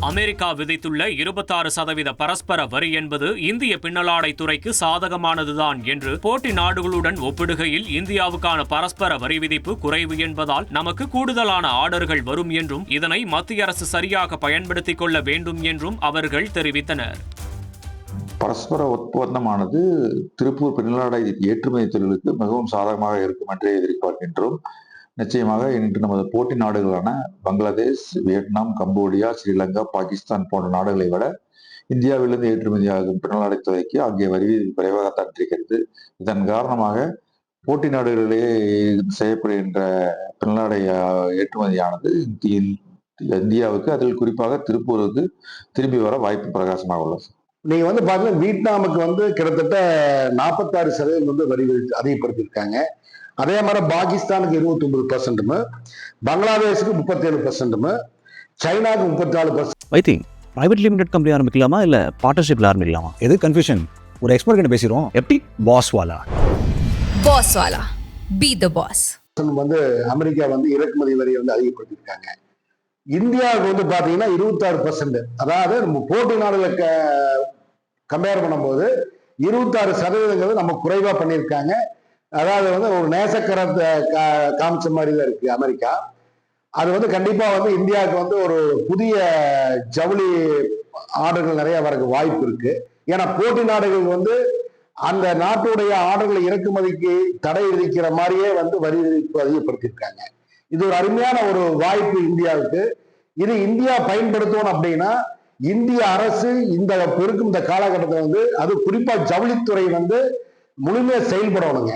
America விதித்துள்ள இருபத்தாறு சதவீத பரஸ்பர வரி என்பது இந்திய பின்னலாடை துறைக்கு சாதகமானதுதான் என்று போட்டி நாடுகளுடன் ஒப்பிடுகையில் இந்தியாவுக்கான பரஸ்பர வரி விதிப்பு குறைவு என்பதால் நமக்கு கூடுதலான ஆர்டர்கள் வரும் என்றும் இதனை மத்திய அரசு சரியாக பயன்படுத்திக் கொள்ள வேண்டும் என்றும் அவர்கள் தெரிவித்தனர். பரஸ்பர ஒப்பந்தமானது திருப்பூர் பின்னலாடை ஏற்றுமதி தொழிலுக்கு மிகவும் சாதகமாக இருக்கும் என்றே எதிர்பார்க்கின்றோம். நிச்சயமாக இன்று நமது போட்டி நாடுகளான பங்களாதேஷ் வியட்நாம் கம்போடியா ஸ்ரீலங்கா பாகிஸ்தான் போன்ற நாடுகளை விட இந்தியாவிலிருந்து ஏற்றுமதியாகும் பின்னலாடை துறைக்கு அங்கே வரி குறைவாகத்தான் இருக்கிறது இதன் காரணமாக போட்டி நாடுகளிலேயே செய்யப்படுகின்ற பின்னலாடை ஏற்றுமதியானது இந்தியாவுக்கு அதில் குறிப்பாக திருப்பூருக்கு திரும்பி வர வாய்ப்பு பிரகாசமாக உள்ளது. நீங்க வந்து பாத்தீங்கன்னா வியட்நாமுக்கு வந்து கிட்டத்தட்ட நாற்பத்தாறு சதவீதம் வந்து வரி அதிகப்படுத்தியிருக்காங்க. அதே மாதிரி பாகிஸ்தானுக்கு இருபத்தி ஒன்பது பர்சன்ட்மு பங்களாதேஷுக்கு முப்பத்தேழு பர்சன்ட்மு சைனாக்கு முப்பத்தி நாலு பர்சன்ட் வைத்தி பிரைவேட் லிமிடெட் கம்பெனி ஆரம்பிக்கலாமா இல்லை பார்ட்னர்ஷிப்பில் ஆரம்பிக்கலாமா? எது கன்ஃபியூஷன் ஒரு எக்ஸ்பர்ட் கிட்ட பேசிடுவோம். எப்படி? பாஸ் வாலா? பாஸ் வாலா. பி த பாஸ் வந்து அமெரிக்கா வந்து இறக்குமதி வரியை வந்து அதிகப்படுத்தியிருக்காங்க. இந்தியாவுக்கு வந்து பாத்தீங்கன்னா இருபத்தாறு பர்சன்ட் அதாவது நம்ம போட்டி நாடுகளுக்கு கம்பேர் பண்ணும்போது இருபத்தாறு சதவீதங்கிறது நம்ம குறைவா பண்ணியிருக்காங்க. அதாவது வந்து ஒரு நேசக்கரத்தை கா- காமிச்ச மாதிரி தான் இருக்கு அமெரிக்கா. அது வந்து கண்டிப்பா வந்து இந்தியாவுக்கு வந்து ஒரு புதிய ஜவுளி ஆர்டர்கள் நிறைய வரக்கு வாய்ப்பு இருக்கு. ஏன்னா போட்டி நாடுகள் வந்து அந்த நாட்டுடைய ஆர்டர்களை இறக்குமதிக்கு தடை விதிக்கிற மாதிரியே வந்து வரி விதிப்பு அதிகப்படுத்தியிருக்காங்க. இது ஒரு அருமையான ஒரு வாய்ப்பு இந்தியாவுக்கு. இது இந்தியா பயன்படுத்தணும் அப்படின்னா இந்திய அரசு இந்த பெருக்கும் இந்த காலகட்டத்தில் வந்து அது குறிப்பா ஜவுளித்துறை வந்து முழுமையாக செயல்படணுங்க.